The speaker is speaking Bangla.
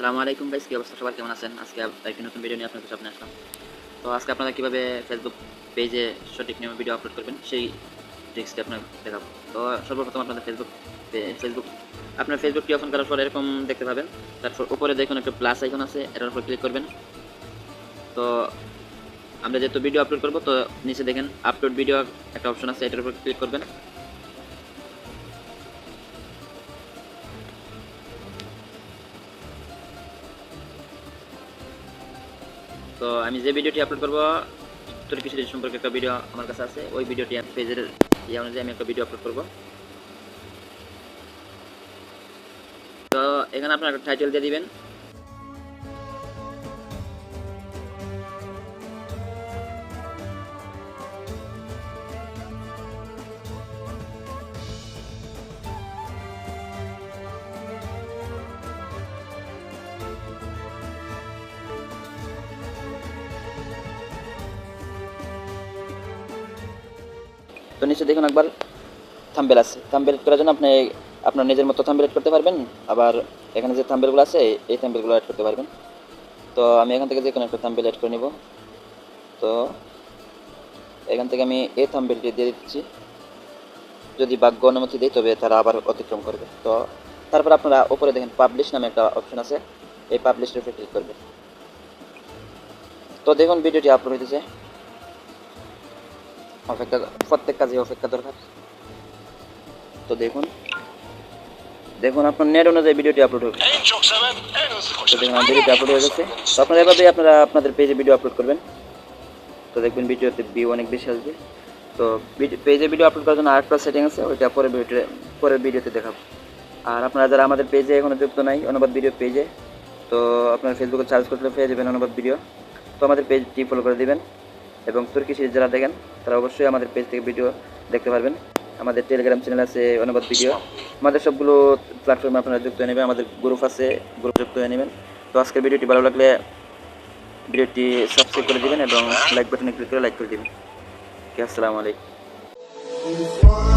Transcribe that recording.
সালামু আলাইকুম গাইস কি অবস্থা? সবার কেমন আছেন? আজকে একটি নতুন ভিডিও নিয়ে আপনাদের সামনে আসলাম। তো আজকে আপনারা কীভাবে ফেসবুক পেজে সঠিক নিয়মে ভিডিও আপলোড করবেন, সেই ট্রিক্সটি আপনার দেখাবো। তো সর্বপ্রথম আপনাদের ফেসবুক ফেসবুক আপনার ফেসবুকটি ওপেন করার পর এরকম দেখতে পাবেন। তারপর উপরে দেখুন একটা প্লাস আইকন আছে, এটার উপর ক্লিক করবেন। তো আমরা যেহেতু ভিডিও আপলোড করব, তো নিচে দেখেন আপলোড ভিডিও একটা অপশন আছে, এটার উপর ক্লিক করবেন। তো আমি যে ভিডিওটি আপলোড করব তোর কিছু সম্পর্কে একটা ভিডিও আমার কাছে আছে। ওই ভিডিওটি পেজের ইয়ে অনুযায়ী আমি একটা ভিডিও আপলোড করব। তো এখানে আপনার একটা টাইটেল দিয়ে দিবেন। তো নিচে দেখুন একবার থাম্বেল আছে। থাম্বেল করার জন্য আপনি আপনার নিজের মতো থাম্বেল এড করতে পারবেন, আবার এখানে যে থাম্বেলগুলো আছে, এই থাম্বেলগুলো অ্যাড করতে পারবেন। তো আমি এখান থেকে যে কোনো একটা থাম্বেল অ্যাড করে নিব। তো এখান থেকে আমি এই থাম্বেলটি দিয়ে দিচ্ছি। যদি ভাগ্য অনুমতি দেয়, তবে তারা আবার অতিক্রম করবে। তো তারপর আপনারা ওপরে দেখেন পাবলিশ নামে একটা অপশন আছে। এই পাবলিশের উপরে ক্লিক করবে তো দেখুন ভিডিওটি আপলোড হইতেছে। অপেক্ষা প্রত্যেক কাজে অপেক্ষা দরকার। তো দেখুন দেখুন আপনার নেট অনুযায়ী ভিডিওটি আপলোড হবে। তো দেখুন ভিডিওটি আপলোড হয়ে গেছে। তো আপনারা এভাবেই আপনারা আপনাদের পেজে ভিডিও আপলোড করবেন। তো দেখবেন ভিডিওতে ভিউ অনেক বেশি আসবে। তো পেজে ভিডিও আপলোড করার জন্য আরেকটা সেটিং আছে, ওইটা পরে ভিডিও পরের ভিডিওতে দেখাবো। আর আপনারা যারা আমাদের পেজে এখনও যুক্ত নাই, অনুবাদ ভিডিও পেজে তো আপনারা ফেসবুকে সার্চ করলে পেয়ে যাবেন অনুবাদ ভিডিও তো আমাদের পেজটি ফলো করে দিবেন। এবং তুর্কি সিরিজ যারা দেখেন, তারা অবশ্যই আমাদের পেজ থেকে ভিডিও দেখতে পারবেন। আমাদের টেলিগ্রাম চ্যানেল আছে, অনুবাদ ভিডিও আমাদের সবগুলো প্ল্যাটফর্মে আপনারা যুক্ত হয়ে নেবেন, আমাদের গ্রুপ আছে গ্রুপ যুক্ত হয়ে নেবেন। তো আজকের ভিডিওটি ভালো লাগলে ভিডিওটি সাবস্ক্রাইব করে দেবেন এবং লাইক বাটনে ক্লিক করে লাইক করে দেবেন। আসসালামু আলাইকুম।